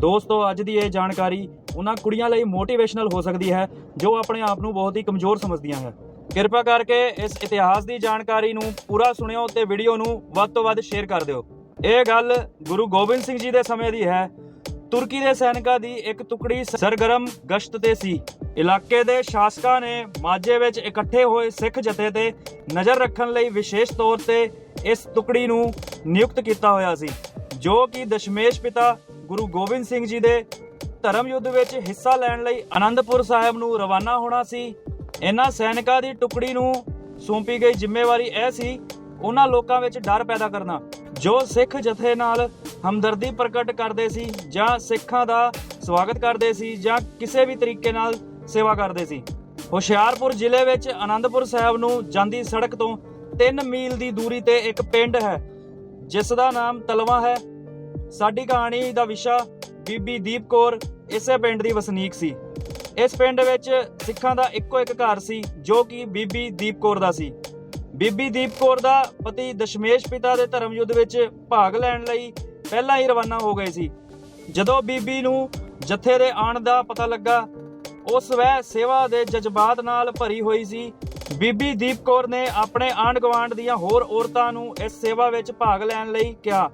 ਦੋਸਤੋ, ਅੱਜ ਦੀ ਇਹ ਜਾਣਕਾਰੀ ਉਹਨਾਂ ਕੁੜੀਆਂ ਲਈ ਮੋਟੀਵੇਸ਼ਨਲ ਹੋ ਸਕਦੀ ਹੈ, ਜੋ ਆਪਣੇ ਆਪ ਨੂੰ ਬਹੁਤ ਹੀ ਕਮਜ਼ੋਰ ਸਮਝਦੀਆਂ ਹੈ। ਕਿਰਪਾ ਕਰਕੇ ਇਸ ਇਤਿਹਾਸ ਦੀ ਜਾਣਕਾਰੀ ਨੂੰ ਪੂਰਾ ਸੁਣਿਓ ਤੇ ਵੀਡੀਓ ਨੂੰ ਵੱਧ ਤੋਂ ਵੱਧ ਸ਼ੇਅਰ ਕਰ ਦਿਓ। ਇਹ ਗੱਲ ਗੁਰੂ ਗੋਬਿੰਦ ਸਿੰਘ ਜੀ ਦੇ ਸਮੇਂ ਦੀ ਹੈ। ਤੁਰਕੀ ਦੇ ਸੈਨਿਕਾਂ ਦੀ ਇੱਕ ਟੁਕੜੀ ਸਰਗਰਮ ਗਸ਼ਤ ਤੇ ਸੀ। ਇਲਾਕੇ ਦੇ ਸ਼ਾਸਕਾਂ ਨੇ ਮਾਝੇ ਵਿੱਚ ਇਕੱਠੇ ਹੋਏ ਸਿੱਖ ਜਥੇ ਤੇ ਨਜ਼ਰ ਰੱਖਣ ਲਈ ਵਿਸ਼ੇਸ਼ ਤੌਰ ਤੇ ਇਸ ਟੁਕੜੀ ਨੂੰ ਨਿਯੁਕਤ ਕੀਤਾ ਹੋਇਆ ਸੀ, ਜੋ ਕਿ ਦਸ਼ਮੇਸ਼ ਪਿਤਾ ਗੁਰੂ ਗੋਬਿੰਦ ਸਿੰਘ ਜੀ ਦੇ ਧਰਮ ਯੁੱਧ ਵਿੱਚ ਹਿੱਸਾ ਲੈਣ ਲਈ ਆਨੰਦਪੁਰ ਸਾਹਿਬ ਨੂੰ ਰਵਾਨਾ ਹੋਣਾ ਸੀ। ਇਹਨਾਂ ਸੈਨਿਕਾਂ ਦੀ ਟੁਕੜੀ ਨੂੰ ਸੌਂਪੀ ਗਈ ਜ਼ਿੰਮੇਵਾਰੀ ਇਹ ਸੀ, ਉਹਨਾਂ ਲੋਕਾਂ ਵਿੱਚ ਡਰ ਪੈਦਾ ਕਰਨਾ, ਜੋ ਸਿੱਖ ਜਥੇ ਨਾਲ ਹਮਦਰਦੀ ਪ੍ਰਗਟ ਕਰਦੇ ਸੀ ਜਾਂ ਸਿੱਖਾਂ ਦਾ ਸਵਾਗਤ ਕਰਦੇ ਸੀ ਜਾਂ ਕਿਸੇ ਵੀ ਤਰੀਕੇ ਨਾਲ ਸੇਵਾ ਕਰਦੇ ਸੀ। ਹੁਸ਼ਿਆਰਪੁਰ ਜ਼ਿਲ੍ਹੇ ਵਿੱਚ ਆਨੰਦਪੁਰ ਸਾਹਿਬ ਨੂੰ ਜਾਂਦੀ ਸੜਕ ਤੋਂ 3 ਮੀਲ ਦੀ ਦੂਰੀ ਤੇ ਇੱਕ ਪਿੰਡ ਹੈ, ਜਿਸ ਦਾ ਨਾਮ ਤਲਵਾ ਹੈ। ਸਾਡੀ ਕਹਾਣੀ ਦਾ ਵਿਸ਼ਾ ਬੀਬੀ ਦੀਪ ਕੌਰ ਇਸੇ ਪਿੰਡ ਦੀ ਵਸਨੀਕ ਸੀ। ਇਸ ਪਿੰਡ ਵਿੱਚ ਸਿੱਖਾਂ ਦਾ ਇੱਕੋ ਇੱਕ ਘਰ ਸੀ, ਜੋ ਕਿ ਬੀਬੀ ਦੀਪ ਕੌਰ ਦਾ ਸੀ। ਬੀਬੀ ਦੀਪ ਕੌਰ ਦਾ ਪਤੀ ਦਸ਼ਮੇਸ਼ ਪਿਤਾ ਦੇ ਧਰਮ ਯੁੱਧ ਵਿੱਚ ਭਾਗ ਲੈਣ ਲਈ ਪਹਿਲਾਂ ਹੀ ਰਵਾਨਾ ਹੋ ਗਏ ਸੀ। ਜਦੋਂ ਬੀਬੀ ਨੂੰ ਜਥੇ ਦੇ ਆਉਣ ਦਾ ਪਤਾ ਲੱਗਾ ਉਹ ਸਵੈ ਸੇਵਾ ਦੇ ਜਜ਼ਬਾਤ ਨਾਲ ਭਰੀ ਹੋਈ ਸੀ। ਬੀਬੀ ਦੀਪ ਕੌਰ ਨੇ ਆਪਣੇ ਆਂਢ ਗੁਆਂਢ ਦੀਆਂ ਹੋਰ ਔਰਤਾਂ ਨੂੰ ਇਸ ਸੇਵਾ ਵਿੱਚ ਭਾਗ ਲੈਣ ਲਈ ਕਿਹਾ।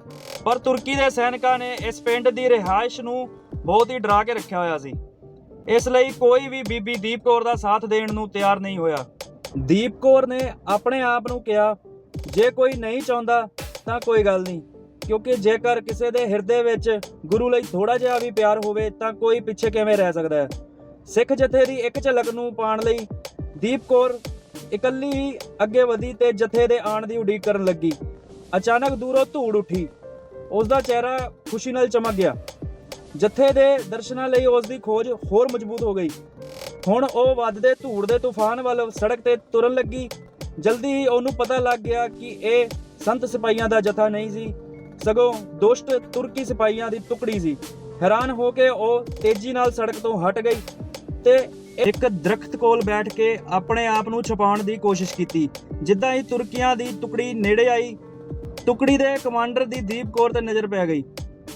ਪਰ ਤੁਰਕੀ ਦੇ ਸੈਨਿਕਾਂ ਨੇ ਇਸ ਪਿੰਡ ਦੀ ਰਿਹਾਇਸ਼ ਨੂੰ ਬਹੁਤ ਹੀ ਡਰਾ ਕੇ ਰੱਖਿਆ ਹੋਇਆ ਸੀ। ਇਸ ਲਈ ਕੋਈ ਵੀ ਬੀਬੀ ਦੀਪ ਕੌਰ ਦਾ ਸਾਥ ਦੇਣ ਨੂੰ ਤਿਆਰ ਨਹੀਂ ਹੋਇਆ। ਦੀਪ ਕੌਰ ਨੇ ਆਪਣੇ ਆਪ ਨੂੰ ਕਿਹਾ, ਜੇ ਕੋਈ ਨਹੀਂ ਚਾਹੁੰਦਾ ਤਾਂ ਕੋਈ ਗੱਲ ਨਹੀਂ, ਕਿਉਂਕਿ ਜੇਕਰ ਕਿਸੇ ਦੇ ਹਿਰਦੇ ਵਿੱਚ ਗੁਰੂ ਲਈ ਥੋੜਾ ਜਿਹਾ ਵੀ ਪਿਆਰ ਹੋਵੇ ਤਾਂ ਕੋਈ ਪਿੱਛੇ ਕਿਵੇਂ ਰਹਿ ਸਕਦਾ ਹੈ? ਸਿੱਖ ਜਥੇ ਦੀ ਇੱਕ ਝਲਕ ਨੂੰ ਪਾਣ ਲਈ ਦੀਪ ਕੌਰ ਇਕੱਲੀ ਹੀ ਅੱਗੇ ਵਧੀ ਤੇ ਜਥੇ ਦੇ ਆਣ ਦੀ ਉਡੀਕ ਕਰਨ ਲੱਗੀ। ਅਚਾਨਕ ਦੂਰੋਂ ਧੂੜ ਉੱਠੀ। ਉਸ ਦਾ ਚਿਹਰਾ ਖੁਸ਼ੀ ਨਾਲ ਚਮਕ ਗਿਆ। ਜਥੇ ਦੇ ਦਰਸ਼ਨਾਂ ਲਈ ਉਸ ਦੀ ਖੋਜ ਹੋਰ ਮਜ਼ਬੂਤ ਹੋ ਗਈ। ਹੁਣ ਉਹ ਵੱਧਦੇ ਧੂੜ ਦੇ ਤੂਫਾਨ ਵੱਲ ਸੜਕ ਤੇ ਤੁਰਨ ਲੱਗੀ। ਜਲਦੀ ਹੀ ਉਹਨੂੰ ਪਤਾ ਲੱਗ ਗਿਆ ਕਿ ਇਹ ਸੰਤ ਸਿਪਾਹੀਆਂ ਦਾ ਜਥਾ ਨਹੀਂ ਸੀ। ਸਗੋਂ ਦੁਸ਼ਟ ਤੁਰਕੀ ਸਿਪਾਹੀਆਂ ਦੀ ਟੁਕੜੀ ਸੀ। ਹੈਰਾਨ ਹੋ ਕੇ ਉਹ ਤੇਜ਼ੀ ਨਾਲ ਸੜਕ ਤੋਂ ਹਟ ਗਈ ਤੇ ਇੱਕ ਦਰਖਤ ਕੋਲ ਬੈਠ ਕੇ ਆਪਣੇ ਆਪ ਨੂੰ ਛੁਪਾਉਣ ਦੀ ਕੋਸ਼ਿਸ਼ ਕੀਤੀ। ਜਿੱਦਾਂ ਹੀ ਤੁਰਕੀਆਂ ਦੀ ਟੁਕੜੀ ਨੇੜੇ ਆਈ ਟੁਕੜੀ ਦੇ ਕਮਾਂਡਰ ਦੀ ਦੀਪ ਕੌਰ ਤੇ ਨਜ਼ਰ ਪੈ ਗਈ।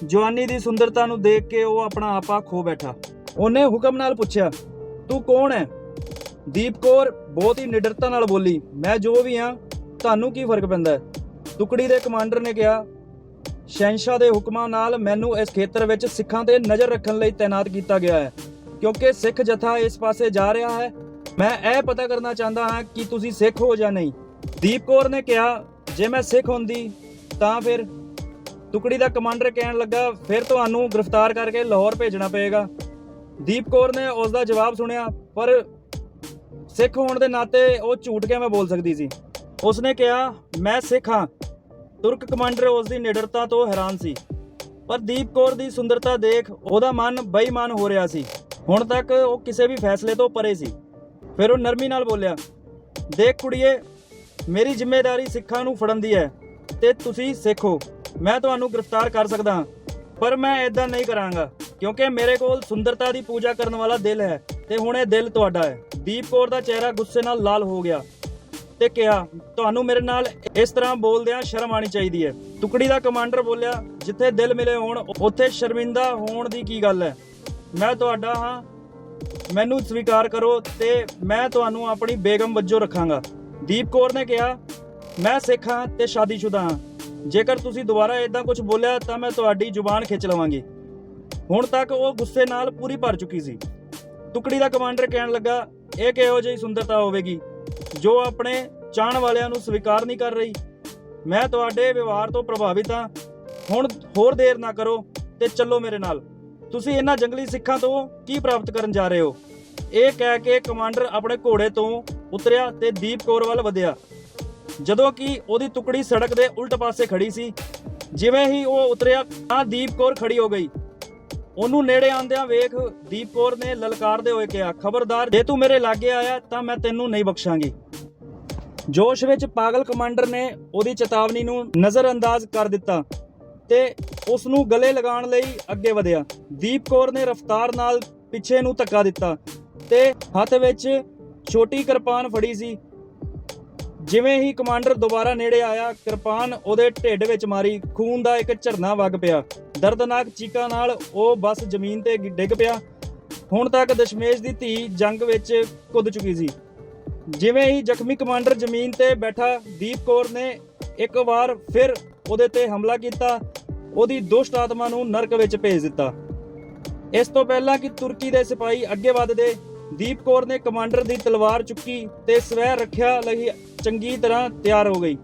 ਜਵਾਨੀ ਦੀ ਸੁੰਦਰਤਾ ਨੂੰ ਦੇਖ ਕੇ ਉਹ ਆਪਣਾ ਆਪਾ ਖੋ ਬੈਠਾ। ਉਹਨੇ ਹੁਕਮ ਨਾਲ ਪੁੱਛਿਆ, ਤੂੰ ਕੌਣ ਹੈ ਦੀਪ ਕੌਰ ਬਹੁਤ ਹੀ ਨਿਡਰਤਾ ਨਾਲ ਬੋਲੀ, ਮੈਂ ਜੋ ਵੀ ਹਾਂ ਤੁਹਾਨੂੰ ਕੀ ਫ਼ਰਕ ਪੈਂਦਾ? ਹੈ ਟੁਕੜੀ ਦੇ ਕਮਾਂਡਰ ਨੇ ਕਿਹਾ ਸ਼ਹਿਨशाह ਦੇ ਹੁਕਮਾਂ ਨਾਲ ਮੈਨੂੰ ਇਸ ਖੇਤਰ ਵਿੱਚ ਸਿੱਖਾਂ ਤੇ ਨਜ਼ਰ ਰੱਖਣ ਲਈ ਤਾਇਨਾਤ ਕੀਤਾ ਗਿਆ ਹੈ, ਕਿਉਂਕਿ ਸਿੱਖ ਜਥਾ ਇਸ ਪਾਸੇ ਜਾ ਰਿਹਾ ਹੈ। ਮੈਂ ਇਹ ਪਤਾ ਕਰਨਾ ਚਾਹੁੰਦਾ ਹਾਂ ਕਿ ਤੁਸੀਂ ਸਿੱਖ ਹੋ ਜਾਂ ਨਹੀਂ। ਦੀਪ ਕੌਰ ਨੇ ਕਿਹਾ, ਜੇ ਮੈਂ ਸਿੱਖ ਹੁੰਦੀ ਤਾਂ ਫਿਰ ਟੁਕੜੀ ਦਾ ਕਮਾਂਡਰ ਕਹਿਣ ਲੱਗਾ, ਫਿਰ ਤੁਹਾਨੂੰ ਗ੍ਰਿਫਤਾਰ ਕਰਕੇ ਲਾਹੌਰ ਭੇਜਣਾ ਪਏਗਾ। ਦੀਪ ਕੌਰ ਨੇ ਉਸ ਦਾ ਜਵਾਬ ਸੁਣਿਆ, ਪਰ ਸਿੱਖ ਹੋਣ ਦੇ ਨਾਤੇ ਉਹ ਝੂਠ ਕਿਵੇਂ ਬੋਲ ਸਕਦੀ ਸੀ? ਉਸਨੇ ਕਿਹਾ, ਮੈਂ ਸਿੱਖ ਹਾਂ। ਤੁਰਕ ਕਮਾਂਡਰ ਉਸ ਦੀ ਨਿਡਰਤਾ ਤੋਂ ਹੈਰਾਨ ਸੀ। ਪਰ ਦੀਪ ਕੌਰ ਦੀ ਸੁੰਦਰਤਾ ਦੇਖ ਉਹਦਾ ਮਨ ਬੇਈਮਾਨ ਹੋ ਰਿਹਾ ਸੀ। ਹੁਣ ਤੱਕ ਉਹ ਕਿਸੇ ਵੀ ਫੈਸਲੇ ਤੋਂ ਪਰੇ ਸੀ। ਫਿਰ ਉਹ ਨਰਮੀ ਨਾਲ ਬੋਲਿਆ, ਦੇਖ ਕੁੜੀਏ, ਮੇਰੀ ਜ਼ਿੰਮੇਵਾਰੀ ਸਿੱਖਾਂ ਨੂੰ ਫੜਨ ਦੀ ਹੈ। ਤੇ ਤੁਸੀਂ ਹੋ ਮੈਂ ਤੁਹਾਨੂੰ ਗ੍ਰਿਫਤਾਰ ਕਰ ਸਕਦਾ ਹਾਂ, ਪਰ ਮੈਂ ਇਦਾਂ ਨਹੀਂ ਕਰਾਂਗਾ, ਕਿਉਂਕਿ ਮੇਰੇ ਕੋਲ ਸੁੰਦਰਤਾ ਦੀ ਪੂਜਾ ਕਰਨ ਵਾਲਾ ਦਿਲ ਹੈ ਤੇ ਹੁਣ ਇਹ ਦਿਲ ਤੁਹਾਡਾ ਹੈ। ਦੀਪ ਕੌਰ ਦਾ ਚਿਹਰਾ ਗੁੱਸੇ ਨਾਲ ਲਾਲ ਹੋ ਗਿਆ ਤੇ ਕਿਹਾ, ਤੁਹਾਨੂੰ ਮੇਰੇ ਨਾਲ ਇਸ ਤਰ੍ਹਾਂ ਬੋਲਦਿਆਂ ਸ਼ਰਮ ਆਣੀ ਚਾਹੀਦੀ ਹੈ। ਟੁਕੜੀ ਦਾ ਕਮਾਂਡਰ ਬੋਲਿਆ, ਜਿੱਥੇ ਦਿਲ ਮਿਲੇ ਹੋਣ, ਉੱਥੇ ਸ਼ਰਮਿੰਦਾ ਹੋਣ ਦੀ ਕੀ ਗੱਲ ਹੈ? ਮੈਂ ਤੁਹਾਡਾ ਹਾਂ, ਮੈਨੂੰ ਸਵੀਕਾਰ ਕਰੋ ਤੇ ਮੈਂ ਤੁਹਾਨੂੰ ਆਪਣੀ ਬੇਗਮ ਵਜੋਂ ਰੱਖਾਂਗਾ। ਦੀਪ ਕੌਰ ਨੇ ਕਿਹਾ ਮੈਂ ਸਿੱਖ ਹਾਂ ਤੇ ਸ਼ਾਦੀशुदा ਹਾਂ। ਜੇਕਰ ਤੁਸੀਂ ਦੁਬਾਰਾ ਇਦਾਂ ਕੁਝ ਬੋਲਿਆ ਤਾਂ ਮੈਂ ਤੁਹਾਡੀ ਜ਼ੁਬਾਨ ਖਿੱਚ ਲਵਾਂਗੀ। ਹੁਣ ਤੱਕ ਉਹ ਗੁੱਸੇ ਨਾਲ ਪੂਰੀ ਭਰ ਚੁੱਕੀ ਸੀ। ਟੁਕੜੀ ਦਾ ਕਮਾਂਡਰ ਕਹਿਣ ਲੱਗਾ, ਇਹ ਕਿਹੋ ਜਿਹੀ ਸੁੰਦਰਤਾ ਹੋਵੇਗੀ, ਜੋ ਆਪਣੇ ਚਾਹਣ ਵਾਲਿਆਂ ਨੂੰ ਸਵੀਕਾਰ ਨਹੀਂ ਕਰ ਰਹੀ? ਮੈਂ ਤੁਹਾਡੇ ਵਿਵਹਾਰ ਤੋਂ ਪ੍ਰਭਾਵਿਤ ਹਾਂ। ਹੁਣ ਹੋਰ ਦੇਰ ਨਾ ਕਰੋ ਤੇ ਚੱਲੋ ਮੇਰੇ ਨਾਲ। ਤੁਸੀਂ ਇਹਨਾਂ ਜੰਗਲੀ ਸਿੱਖਾਂ ਤੋਂ ਕੀ ਪ੍ਰਾਪਤ ਕਰਨ ਜਾ ਰਹੇ ਹੋ? ਇਹ ਕਹਿ ਕੇ ਕਮਾਂਡਰ ਆਪਣੇ ਘੋੜੇ ਤੋਂ ਉਤਰਿਆ ਤੇ ਦੀਪ ਕੌਰ ਵੱਲ ਵਧਿਆ। ਜਦੋਂ ਕਿ ਉਹਦੀ ਟੁਕੜੀ ਸੜਕ ਦੇ ਉਲਟ ਪਾਸੇ ਖੜੀ ਸੀ। ਜਿਵੇਂ ਹੀ ਉਹ ਉਤਰਿਆ ਤਾਂ ਦੀਪ ਕੌਰ ਖੜੀ ਹੋ ਗਈ। ਉਹਨੂੰ ਨੇੜੇ ਆਂਦਿਆਂ ਵੇਖ ਦੀਪ ਕੌਰ ਨੇ ਲਲਕਾਰਦੇ ਹੋਏ ਕਿਹਾ, ਖਬਰਦਾਰ, ਜੇ ਤੂੰ ਮੇਰੇ ਲਾਗੇ ਆਇਆ ਤਾਂ ਮੈਂ ਤੈਨੂੰ ਨਹੀਂ ਬਖਸ਼ਾਂਗੀ। ਜੋਸ਼ ਵਿੱਚ ਪਾਗਲ ਕਮਾਂਡਰ ਨੇ ਉਹਦੀ ਚੇਤਾਵਨੀ ਨੂੰ ਨਜ਼ਰਅੰਦਾਜ਼ ਕਰ ਦਿੱਤਾ ਤੇ ਉਸ ਨੂੰ ਗਲੇ ਲਗਾਉਣ ਲਈ ਅੱਗੇ ਵਧਿਆ। ਦੀਪ ਕੌਰ ਨੇ ਰਫ਼ਤਾਰ ਨਾਲ ਪਿੱਛੇ ਨੂੰ ਧੱਕਾ ਦਿੱਤਾ ਤੇ ਹੱਥ ਵਿੱਚ ਛੋਟੀ ਕਿਰਪਾਨ ਫੜੀ ਸੀ। ਜਿਵੇਂ ਹੀ ਕਮਾਂਡਰ ਦੁਬਾਰਾ ਨੇੜੇ ਆਇਆ, ਕਿਰਪਾਨ ਉਹਦੇ ਢਿੱਡ ਵਿੱਚ ਮਾਰੀ, ਖੂਨ ਦਾ ਇੱਕ ਝਰਨਾ ਵਗ ਪਿਆ। ਦਰਦਨਾਕ ਚੀਕਾਂ ਨਾਲ ਉਹ ਬੱਸ ਜ਼ਮੀਨ ਤੇ ਡਿੱਗ ਪਿਆ। ਹੁਣ ਤੱਕ ਦਸ਼ਮੇਸ਼ ਦੀ ਧੀ ਜੰਗ ਵਿੱਚ ਕੁੱਦ ਚੁੱਕੀ ਸੀ। ਜਿਵੇਂ ਹੀ ਜ਼ਖਮੀ ਕਮਾਂਡਰ ਜ਼ਮੀਨ ਤੇ ਬੈਠਾ, ਦੀਪ ਕੌਰ ਨੇ ਇੱਕ ਵਾਰ ਫਿਰ ਉਹਦੇ ਤੇ ਹਮਲਾ ਕੀਤਾ। ਉਹਦੀ ਦੁਸ਼ਟ ਆਤਮਾ ਨੂੰ ਨਰਕ ਵਿੱਚ ਭੇਜ ਦਿੱਤਾ। ਇਸ ਤੋਂ ਪਹਿਲਾਂ ਕਿ ਤੁਰਕੀ ਦੇ ਸਿਪਾਹੀ ਅੱਗੇ ਵਧਦੇ, ਦੀਪ ਕੌਰ ਨੇ ਕਮਾਂਡਰ ਦੀ ਤਲਵਾਰ ਚੁੱਕੀ ਤੇ ਸਵੈ ਰੱਖਿਆ ਲਈ ਚੰਗੀ ਤਰ੍ਹਾਂ ਤਿਆਰ ਹੋ ਗਈ।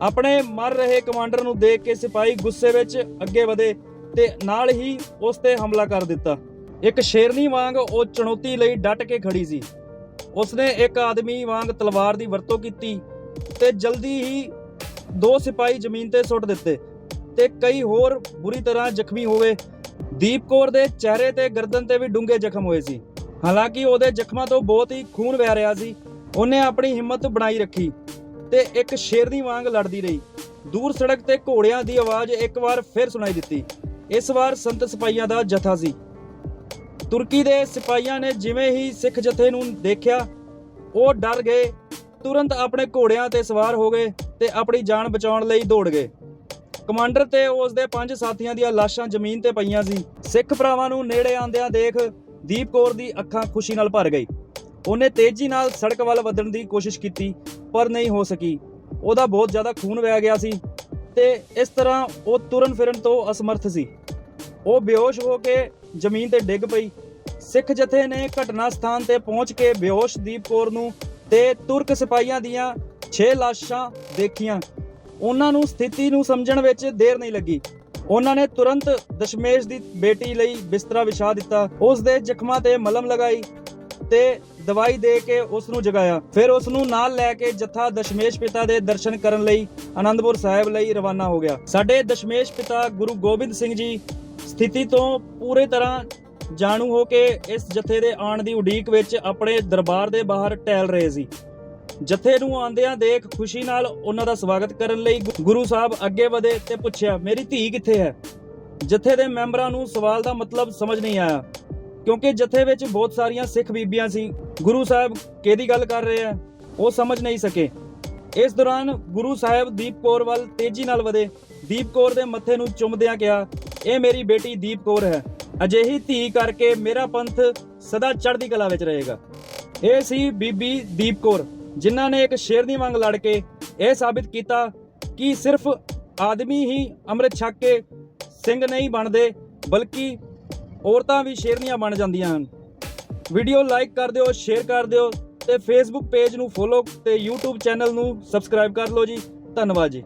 ਆਪਣੇ ਮਰ ਰਹੇ ਕਮਾਂਡਰ ਨੂੰ ਦੇਖ ਕੇ ਸਿਪਾਹੀ ਗੁੱਸੇ ਵਿੱਚ ਅੱਗੇ ਵਧੇ ਤੇ ਨਾਲ ਹੀ ਉਸ ਤੇ ਹਮਲਾ ਕਰ ਦਿੱਤਾ। ਇੱਕ ਸ਼ੇਰਨੀ ਵਾਂਗ ਉਹ ਚੁਣੌਤੀ ਲਈ ਡਟ ਕੇ ਖੜੀ ਸੀ। ਉਸਨੇ ਇੱਕ ਆਦਮੀ ਵਾਂਗ ਤਲਵਾਰ ਦੀ ਵਰਤੋਂ ਕੀਤੀ ਤੇ ਜਲਦੀ ਹੀ ਦੋ ਸਿਪਾਹੀ ਜ਼ਮੀਨ ਤੇ ਸੁੱਟ ਦਿੱਤੇ ਤੇ ਕਈ ਹੋਰ ਬੁਰੀ ਤਰ੍ਹਾਂ ਜ਼ਖਮੀ ਹੋ ਦੀਪ ਕੌਰ ਦੇ ਚਿਹਰੇ ਤੇ ਗਰਦਨ ਤੇ ਵੀ ਡੂੰਘੇ ਜ਼ਖਮ ਹੋਏ ਸੀ। ਹਾਲਾਂਕਿ ਉਹਦੇ ਜ਼ਖਮਾਂ ਤੋਂ ਬਹੁਤ ਹੀ ਖੂਨ ਵਹਿ ਰਿਹਾ ਸੀ। ਉਹਨੇ ਆਪਣੀ ਹਿੰਮਤ ਬਣਾਈ ਰੱਖੀ ਤੇ ਇੱਕ ਸ਼ੇਰਨੀ ਵਾਂਗ ਲੜਦੀ ਰਹੀ। ਦੂਰ ਸੜਕ ਤੇ ਘੋੜਿਆਂ ਦੀ ਆਵਾਜ਼ ਇੱਕ ਵਾਰ ਫਿਰ ਸੁਣਾਈ ਦਿੱਤੀ। ਇਸ ਵਾਰ ਸੰਤ ਸਿਪਾਹੀਆਂ ਦਾ ਜਥਾ ਸੀ। ਤੁਰਕੀ ਦੇ ਸਿਪਾਹੀਆਂ ਨੇ ਜਿਵੇਂ ਹੀ ਸਿੱਖ ਜਥੇ ਨੂੰ ਦੇਖਿਆ, ਉਹ ਡਰ ਗਏ, ਤੁਰੰਤ ਆਪਣੇ ਘੋੜਿਆਂ ਤੇ ਸਵਾਰ ਹੋ ਗਏ ਤੇ ਆਪਣੀ ਜਾਨ ਬਚਾਉਣ ਲਈ ਦੌੜ ਗਏ। ਕਮਾਂਡਰ ਤੇ ਉਸ ਦੇ ਪੰਜ ਸਾਥੀਆਂ ਦੀਆਂ ਲਾਸ਼ਾਂ ਜ਼ਮੀਨ ਤੇ ਪਈਆਂ ਸੀ। ਸਿੱਖ ਭਰਾਵਾਂ ਨੂੰ ਨੇੜੇ ਆਂਦਿਆਂ ਦੇਖ ਦੀਪ ਕੌਰ ਦੀ ਅੱਖਾਂ ਖੁਸ਼ੀ ਨਾਲ ਭਰ ਗਈ। ਉਹਨੇ ਤੇਜ਼ੀ ਨਾਲ ਸੜਕ ਵੱਲ ਵਧਣ ਦੀ ਕੋਸ਼ਿਸ਼ ਕੀਤੀ, ਪਰ ਨਹੀਂ ਹੋ ਸਕੀ। ਉਹਦਾ ਬਹੁਤ ਜ਼ਿਆਦਾ ਖੂਨ ਵਹਿ ਗਿਆ ਸੀ ਤੇ ਇਸ ਤਰ੍ਹਾਂ ਉਹ ਤੁਰਨ ਫਿਰਨ ਤੋਂ ਅਸਮਰਥ ਸੀ। ਉਹ ਬੇਹੋਸ਼ ਹੋ ਕੇ ਜ਼ਮੀਨ ਤੇ ਡਿੱਗ ਪਈ। ਸਿੱਖ ਜਥੇ ਨੇ ਘਟਨਾ ਸਥਾਨ ਤੇ ਪਹੁੰਚ ਕੇ ਬੇਹੋਸ਼ ਦੀਪ ਕੌਰ ਨੂੰ ਤੇ ਤੁਰਕ ਸਿਪਾਹੀਆਂ ਦੀਆਂ 6 ਲਾਸ਼ਾਂ ਦੇਖੀਆਂ। ਉਹਨਾਂ ਨੂੰ ਸਥਿਤੀ ਨੂੰ ਸਮਝਣ ਵਿੱਚ ਦੇਰ ਨਹੀਂ ਲੱਗੀ। ਉਹਨਾਂ ਨੇ ਤੁਰੰਤ ਦਸ਼ਮੇਸ਼ ਦੀ ਬੇਟੀ ਲਈ ਬਿਸਤਰਾ ਵਿਛਾ ਦਿੱਤਾ। ਉਸ ਦੇ ਜ਼ਖਮਾਂ ਤੇ ਮਲਮ ਲਗਾਈ ਤੇ ਦਵਾਈ ਦੇ ਕੇ ਉਸ ਨੂੰ ਜਗਾਇਆ। ਫਿਰ ਉਸ ਨੂੰ ਨਾਲ ਲੈ ਕੇ ਜਥਾ ਦਸ਼ਮੇਸ਼ ਪਿਤਾ ਦੇ ਦਰਸ਼ਨ ਕਰਨ ਲਈ ਆਨੰਦਪੁਰ ਸਾਹਿਬ ਲਈ ਰਵਾਨਾ ਹੋ ਗਿਆ। ਸਾਡੇ ਦਸ਼ਮੇਸ਼ ਪਿਤਾ ਗੁਰੂ ਗੋਬਿੰਦ ਸਿੰਘ ਜੀ ਸਥਿਤੀ ਤੋਂ ਪੂਰੇ ਤਰ੍ਹਾਂ ਜਾਣੂ ਹੋ ਕੇ ਇਸ ਜਥੇ ਦੇ ਆਉਣ ਦੀ ਉਡੀਕ ਵਿੱਚ ਆਪਣੇ ਦਰਬਾਰ ਦੇ ਬਾਹਰ ਟਹਿਲ ਰਹੇ ਸੀ। ਜਥੇ ਨੂੰ ਆਂਦਿਆਂ ਦੇਖ ਖੁਸ਼ੀ ਨਾਲ ਉਹਨਾਂ ਦਾ ਸਵਾਗਤ ਕਰਨ ਲਈ ਗੁਰੂ ਸਾਹਿਬ ਅੱਗੇ ਵਧੇ ਤੇ ਪੁੱਛਿਆ, ਮੇਰੀ ਧੀ ਕਿੱਥੇ ਹੈ? ਜਥੇ ਦੇ ਮੈਂਬਰਾਂ ਨੂੰ ਸਵਾਲ ਦਾ ਮਤਲਬ ਸਮਝ ਨਹੀਂ ਆਇਆ। ਕਿਉਂਕਿ ਜਥੇ ਵਿੱਚ ਬਹੁਤ ਸਾਰੀਆਂ ਸਿੱਖ ਬੀਬੀਆਂ ਸੀ, ਗੁਰੂ ਸਾਹਿਬ ਕਿਹਦੀ ਗੱਲ ਕਰ ਰਹੇ ਆ? ਉਹ ਸਮਝ ਨਹੀਂ ਸਕੇ। ਇਸ ਦੌਰਾਨ ਗੁਰੂ ਸਾਹਿਬ ਦੀਪ ਕੌਰ ਵੱਲ ਤੇਜ਼ੀ ਨਾਲ ਵਧੇ। ਦੀਪ ਕੌਰ ਦੇ ਮੱਥੇ ਨੂੰ ਚੁੰਮਦਿਆਂ ਕਿਹਾ, ਇਹ ਮੇਰੀ ਬੇਟੀ ਦੀਪ ਕੌਰ ਹੈ। ਅਜਿਹੀ ਧੀ ਕਰਕੇ ਮੇਰਾ ਪੰਥ ਸਦਾ ਚੜ੍ਹਦੀ ਕਲਾ ਵਿੱਚ ਰਹੇਗਾ। ਇਹ ਸੀ ਬੀਬੀ ਦੀਪ ਕੌਰ, ਜਿਨ੍ਹਾਂ ਨੇ ਇੱਕ ਸ਼ੇਰ ਦੀ ਵਾਂਗ ਲੜ ਕੇ ਇਹ ਸਾਬਿਤ ਕੀਤਾ ਕਿ ਸਿਰਫ ਆਦਮੀ ਹੀ ਅੰਮ੍ਰਿਤ ਛਕ ਕੇ ਸਿੰਘ ਨਹੀਂ ਬਣਦੇ, ਬਲਕਿ ਔਰਤਾਂ ਵੀ ਸ਼ੇਰਨੀਆਂ ਬਣ ਜਾਂਦੀਆਂ ਹਨ। ਵੀਡੀਓ ਲਾਈਕ ਕਰ ਦਿਓ, ਸ਼ੇਅਰ ਕਰ ਦਿਓ ਤੇ ਫੇਸਬੁੱਕ ਪੇਜ ਨੂੰ ਫੋਲੋ ਤੇ YouTube ਚੈਨਲ ਨੂੰ ਸਬਸਕ੍ਰਾਈਬ ਕਰ ਲਓ ਜੀ। ਧੰਨਵਾਦ ਜੀ।